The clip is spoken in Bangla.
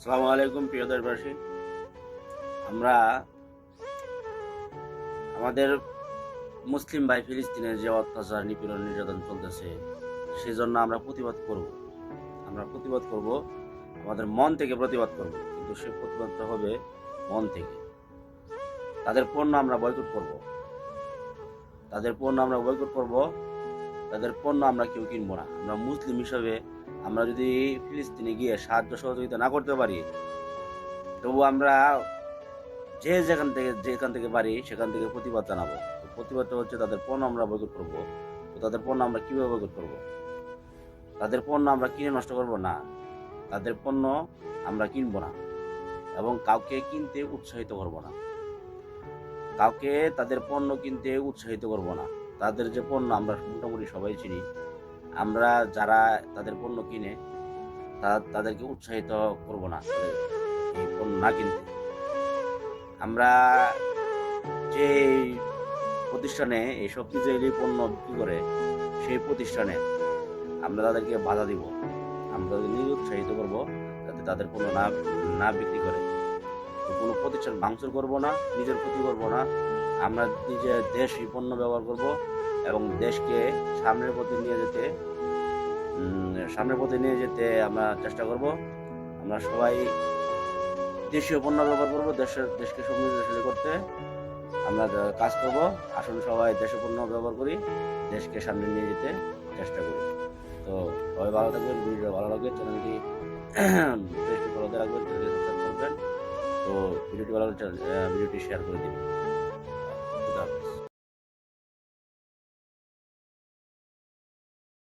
আসসালামু আলাইকুম, প্রিয় দেশবাসী আমরা আমাদের মুসলিম ভাই ফিলিস্তিনের যে অত্যাচার, নিপীড়ন, নির্যাতন চলতেছে, সেজন্য আমরা প্রতিবাদ করব। আমরা প্রতিবাদ করব, আমাদের মন থেকে প্রতিবাদ করব, কিন্তু সে প্রতিবাদটা হবে মন থেকে। তাদের পণ্য আমরা বয়কট করব। তাদের পণ্য আমরা বয়কট করব, তাদের পণ্য আমরা কেউ কিনবো না। আমরা মুসলিম হিসাবে আমরা যদি ফিলিস্তিনে গিয়ে সাহায্য সহযোগিতা না করতে পারি তবু আমরা যে যেখান থেকে যেখান থেকে পারি সেখান থেকে প্রতিবাদ জানাব। প্রতিবাদটা হচ্ছে তাদের পণ্য আমরা বয়কট করব। তাদের পণ্য আমরা কীভাবে বয়কট করব? তাদের পণ্য আমরা কিনে নষ্ট করব না। তাদের পণ্য আমরা কিনবো না এবং কাউকে কিনতে উৎসাহিত করব না। কাউকে তাদের পণ্য কিনতে উৎসাহিত করব না। তাদের যে পণ্য আমরা মোটামুটি সবাই চিনি আমরা যারা তাদের পণ্য কিনে তাদেরকে উৎসাহিত করব না। এই পণ্য না কিনতে। আমরা যে প্রতিষ্ঠানে এই শক্তিশালী পণ্য বিক্রি করে, সেই প্রতিষ্ঠানে আমরা তাদেরকে বাধা দিব। আমরা তাদের নিরুৎসাহিত করব যাতে তাদের পণ্য না না বিক্রি করে। কোনো প্রতিষ্ঠান ভাঙচুর করব না, নিজের ক্ষতি করব না। আমরা নিজের দেশই পণ্য ব্যবহার করব। এবং দেশকে সামনের পথে নিয়ে যেতে সামনের পথে নিয়ে যেতে আমরা চেষ্টা করব। আমরা সবাই দেশীয় পণ্য ব্যবহার করব, দেশের, দেশকে সমৃদ্ধশালী করতে। আমরা কাজ করব, আসুন সবাই দেশীয় পণ্য ব্যবহার করি, দেশকে সামনে নিয়ে যেতে চেষ্টা করি। তো সবাই ভালো থাকবেন, ভিডিওটা ভালো লাগবে চ্যানেলটি ফলোতে রাখবেন চ্যানেলটি সাবস্ক্রাইব করবেন। তো ভিডিওটি ভালো লাগলে ভিডিওটি শেয়ার করে দিন